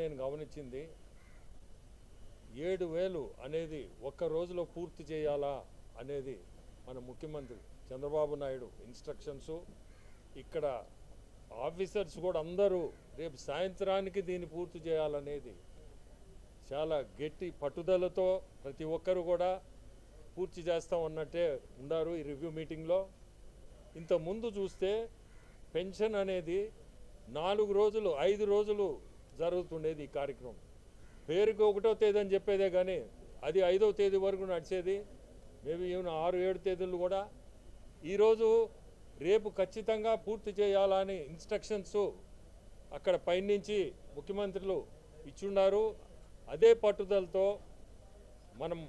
నేను గమనించింది ఏడు వేలు అనేది ఒక్క రోజులో పూర్తి చేయాలా అనేది మన ముఖ్యమంత్రి చంద్రబాబు నాయుడు ఇన్స్ట్రక్షన్సు. ఇక్కడ ఆఫీసర్స్ కూడా అందరూ రేపు సాయంత్రానికి దీన్ని పూర్తి చేయాలనేది చాలా గట్టి పట్టుదలతో ప్రతి ఒక్కరు కూడా పూర్తి చేస్తాం అన్నట్టే ఉన్నారు ఈ రివ్యూ మీటింగ్లో. ఇంత ముందు చూస్తే పెన్షన్ అనేది నాలుగు రోజులు ఐదు రోజులు జరుగుతుండేది ఈ కార్యక్రమం. పేరుకి ఒకటో తేదీ అని చెప్పేదే కానీ అది ఐదో తేదీ వరకు నడిచేది. మేబీ ఈవెన్ ఆరు ఏడు తేదీలు కూడా. ఈరోజు రేపు ఖచ్చితంగా పూర్తి చేయాలని ఇన్స్ట్రక్షన్స్ అక్కడ పైనుంచి ముఖ్యమంత్రులు ఇచ్చున్నారు అదే పట్టుదలతో మనం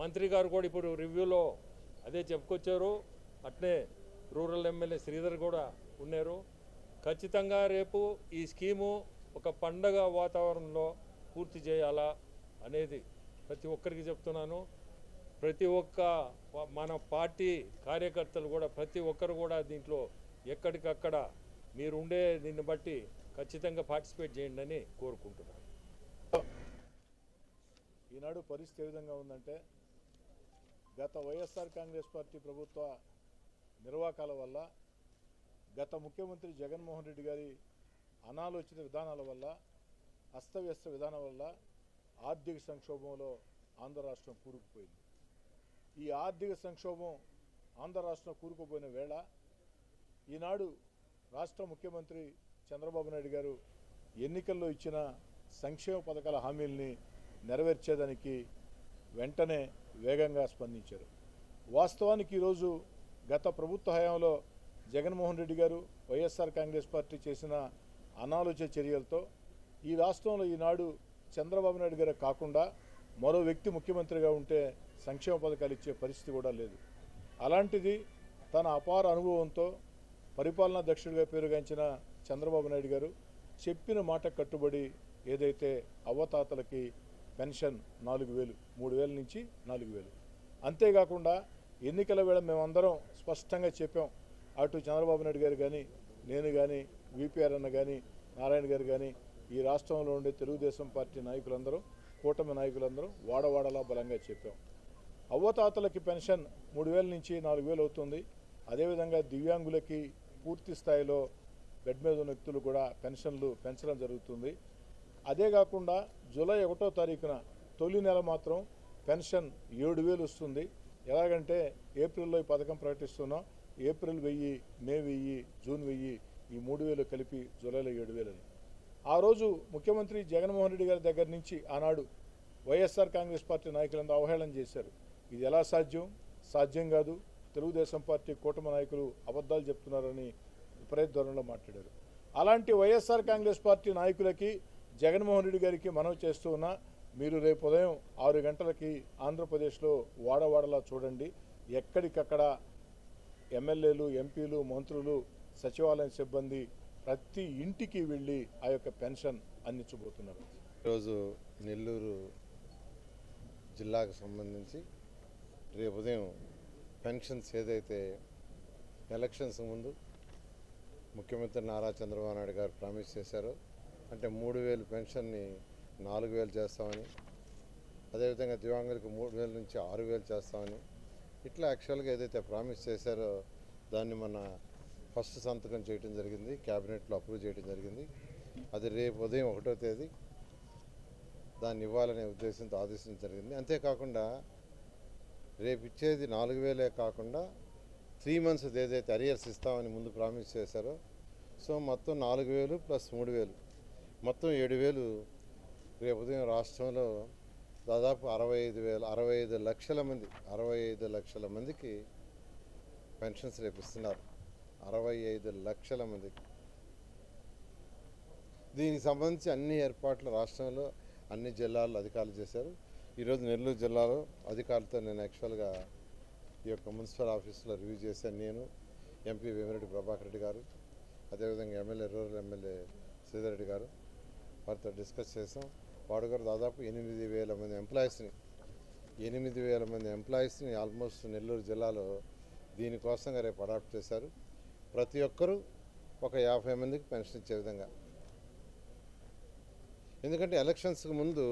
మంత్రి గారు కూడా ఇప్పుడు రివ్యూలో అదే చెప్పుకొచ్చారు. అట్నే రూరల్ ఎమ్మెల్యే శ్రీధర్ కూడా ఉన్నారు. ఖచ్చితంగా రేపు ఈ స్కీము ఒక పండగ వాతావరణంలో పూర్తి చేయాలా అనేది ప్రతి ఒక్కరికి చెప్తున్నాను. ప్రతి ఒక్క మన పార్టీ కార్యకర్తలు కూడా ప్రతి ఒక్కరు కూడా దీంట్లో ఎక్కడికక్కడ మీరు ఉండే దీన్ని బట్టి ఖచ్చితంగా పార్టిసిపేట్ చేయండి అని కోరుకుంటున్నాను. ఈనాడు పరిస్థితి ఏ విధంగా ఉందంటే గత వైఎస్ఆర్ కాంగ్రెస్ పార్టీ ప్రభుత్వ నిర్వాకాల వల్ల గత ముఖ్యమంత్రి జగన్మోహన్ రెడ్డి గారి అనాలోచిత విధానాల వల్ల అస్తవ్యస్త విధానం వల్ల ఆర్థిక సంక్షోభంలో ఆంధ్ర రాష్ట్రం కూరుకుపోయింది. ఈ ఆర్థిక సంక్షోభం ఆంధ్ర రాష్ట్రం కూరుకుపోయిన వేళ ఈనాడు రాష్ట్ర ముఖ్యమంత్రి చంద్రబాబు నాయుడు గారు ఎన్నికల్లో ఇచ్చిన సంక్షేమ పథకాల హామీల్ని నెరవేర్చేదానికి వెంటనే వేగంగా స్పందించారు. వాస్తవానికి ఈరోజు గత ప్రభుత్వ హయాంలో జగన్మోహన్ రెడ్డి గారు వైఎస్ఆర్ కాంగ్రెస్ పార్టీ చేసిన అనాలోచన చర్యలతో ఈ రాష్ట్రంలో ఈనాడు చంద్రబాబు నాయుడు గారే కాకుండా మరో వ్యక్తి ముఖ్యమంత్రిగా ఉంటే సంక్షేమ పథకాలు ఇచ్చే పరిస్థితి కూడా లేదు. అలాంటిది తన అపార అనుభవంతో పరిపాలనా దక్షుడిగా పేరుగాంచిన చంద్రబాబు నాయుడు గారు చెప్పిన మాట కట్టుబడి ఏదైతే అవ్వతాతలకి పెన్షన్ నాలుగు వేలు మూడు వేల నుంచి నాలుగు వేలు. అంతేకాకుండా ఎన్నికల వేళ మేమందరం స్పష్టంగా చెప్పాం అటు చంద్రబాబు నాయుడు గారు కానీ నేను కానీ విపిఆర్ అన్న కానీ నారాయణ గారు కానీ ఈ రాష్ట్రంలో ఉండే తెలుగుదేశం పార్టీ నాయకులందరూ కూటమి నాయకులందరూ వాడవాడలా బలంగా చెప్పాం. అవ్వతాతలకి పెన్షన్ మూడు వేల నుంచి నాలుగు వేలు అవుతుంది. అదేవిధంగా దివ్యాంగులకి పూర్తి స్థాయిలో బెడ్ మీద ఉన్న వ్యక్తులు కూడా పెన్షన్లు పెంచడం జరుగుతుంది. అదే కాకుండా జూలై ఒకటో తారీఖున తొలి నెల మాత్రం పెన్షన్ ఏడు వేలు వస్తుంది. ఎలాగంటే ఏప్రిల్లో ఈ పథకం ప్రకటిస్తున్నాం. ఏప్రిల్ వెయ్యి మే వెయ్యి జూన్ వెయ్యి ఈ మూడు వేలు కలిపి జూలైలో ఏడు వేలని ఆ రోజు ముఖ్యమంత్రి జగన్మోహన్ రెడ్డి గారి దగ్గర నుంచి ఆనాడు వైఎస్ఆర్ కాంగ్రెస్ పార్టీ నాయకులందరూ అవహేళన చేశారు. ఇది ఎలా సాధ్యం? సాధ్యం కాదు. తెలుగుదేశం పార్టీ కూటమి నాయకులు అబద్ధాలు చెప్తున్నారని విపరీత ధోరణిలో మాట్లాడారు. అలాంటి వైఎస్ఆర్ కాంగ్రెస్ పార్టీ నాయకులకి జగన్మోహన్ రెడ్డి గారికి మనవి చేస్తూ ఉన్నా మీరు రేపు ఉదయం ఆరు గంటలకి ఆంధ్రప్రదేశ్లో వాడవాడలా చూడండి. ఎక్కడికక్కడ ఎమ్మెల్యేలు ఎంపీలు మంత్రులు సచివాలయం సిబ్బంది ప్రతి ఇంటికి వెళ్ళి ఆ యొక్క పెన్షన్ అందించబోతున్నారు. ఈరోజు నెల్లూరు జిల్లాకు సంబంధించి రేపు ఉదయం పెన్షన్స్ ఏదైతే ఎలక్షన్స్ ముందు ముఖ్యమంత్రి నారా చంద్రబాబు నాయుడు గారు ప్రామిస్ చేశారో అంటే మూడు వేలు పెన్షన్ని నాలుగు వేలు చేస్తామని అదేవిధంగా దివ్యాంగులకు మూడు వేల నుంచి ఆరు వేలు చేస్తామని ఇట్లా యాక్చువల్గా ఏదైతే ప్రామిస్ చేశారో దాన్ని మన ఫస్ట్ సంతకం చేయడం జరిగింది క్యాబినెట్లో అప్రూవ్ చేయడం జరిగింది. అది రేపు ఉదయం ఒకటో తేదీ దాన్ని ఇవ్వాలనే ఉద్దేశంతో ఆదేశించడం జరిగింది. అంతేకాకుండా రేపు ఇచ్చేది నాలుగు వేలే కాకుండా త్రీ మంత్స్ ఏదైతే అరియర్స్ ఇస్తామని ముందు ప్రామిస్ చేశారో సో మొత్తం నాలుగు వేలు ప్లస్ మూడు వేలు. మొత్తం ఏడు వేలు రేపు ఉదయం రాష్ట్రంలో దాదాపు అరవై ఐదు వేల అరవై ఐదు లక్షల మంది అరవై ఐదు లక్షల మందికి పెన్షన్స్ రేపు ఇస్తున్నారు. అరవై ఐదు లక్షల మందికి దీనికి సంబంధించి అన్ని ఏర్పాట్లు రాష్ట్రంలో అన్ని జిల్లాల్లో అధికారులు చేశారు. ఈరోజు నెల్లూరు జిల్లాలో అధికారులతో నేను యాక్చువల్గా ఈ యొక్క మున్సిపల్ ఆఫీసులో రివ్యూ చేశాను నేను ఎంపీ వేమిరెడ్డి ప్రభాకర్ రెడ్డి గారు అదేవిధంగా MLA rural MLA Sridhar Reddy garu వారితో డిస్కస్ చేసాం వాడు గారు దాదాపు ఎనిమిది వేల మంది ఎంప్లాయీస్ని ఎనిమిది వేల మంది ఎంప్లాయీస్ని ఆల్మోస్ట్ నెల్లూరు జిల్లాలో దీనికోసంగా రేపు అడాప్ట్ చేశారు. ప్రతి ఒక్కరూ ఒక యాభై మందికి పెన్షన్ ఇచ్చే విధంగా. ఎందుకంటే ఎలక్షన్స్కి ముందు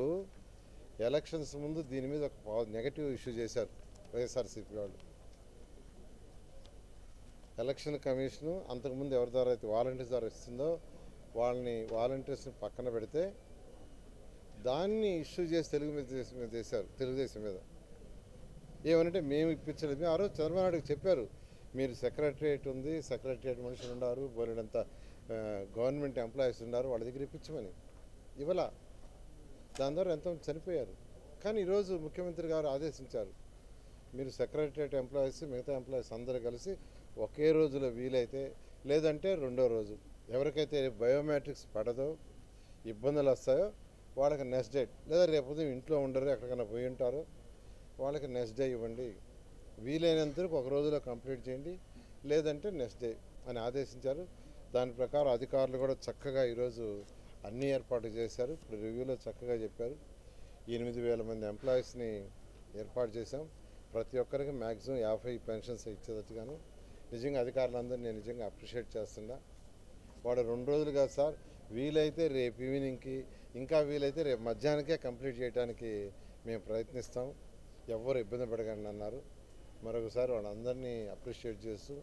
ఎలక్షన్స్ ముందు దీని మీద ఒక నెగటివ్ ఇష్యూ చేశారు వైఎస్ఆర్సీపీ వాళ్ళు. ఎలక్షన్ కమిషను అంతకుముందు ఎవరి ద్వారా అయితే వాలంటీర్స్ ద్వారా ఇస్తుందో వాళ్ళని వాలంటీర్స్ని పక్కన పెడితే దాన్ని ఇష్యూ చేసి తెలుగు మీద చేశారు తెలుగుదేశం మీద. ఏమనంటే మేము ఇప్పించలేదు. ఆ రోజు చంద్రబాబు నాయుడుకి చెప్పారు మీరు సెక్రటరియట్ ఉంది సెక్రటరియట్ మనుషులు ఉన్నారు బోలెడంత గవర్నమెంట్ ఎంప్లాయీస్ ఉన్నారు వాళ్ళ దగ్గర ఇప్పించమని. ఇవ్వాల. దాని ద్వారా ఎంతో చనిపోయారు. కానీ ఈరోజు ముఖ్యమంత్రి గారు ఆదేశించారు. మీరు సెక్రటరియట్ ఎంప్లాయీస్ మిగతా ఎంప్లాయీస్ అందరూ కలిసి ఒకే రోజులో వీలైతే లేదంటే రెండో రోజు. ఎవరికైతే బయోమెట్రిక్స్ పడదో ఇబ్బందులు వస్తాయో వాళ్ళకి నెక్స్ట్ డేట్ లేదా రేపు ఇంట్లో ఉండరు ఎక్కడికైనా పోయి ఉంటారో వాళ్ళకి నెక్స్ట్ డే ఇవ్వండి. వీలైనంత వరకు ఒక రోజులో కంప్లీట్ చేయండి. లేదంటే నెక్స్ట్ డే అని ఆదేశించారు. దాని ప్రకారం అధికారులు కూడా చక్కగా ఈరోజు అన్ని ఏర్పాట్లు చేశారు. ఇప్పుడు రివ్యూలో చక్కగా చెప్పారు. ఎనిమిది వేల మంది ఎంప్లాయీస్ని ఏర్పాటు చేశాం. ప్రతి ఒక్కరికి మ్యాక్సిమం యాభై పెన్షన్స్ ఇచ్చేటట్టుగాను నిజంగా అధికారులందరూ నేను నిజంగా అప్రిషియేట్ చేస్తున్నా. వాడు రెండు రోజులు కాదు సార్ వీలైతే రేపు ఈవినింగ్కి ఇంకా వీలైతే రేపు మధ్యాహ్నకే కంప్లీట్ చేయడానికి మేము ప్రయత్నిస్తాం. ఎవ్వరు ఇబ్బంది పడకండి అన్నారు. మరొకసారి వాళ్ళందరినీ అప్రిషియేట్ చేస్తూ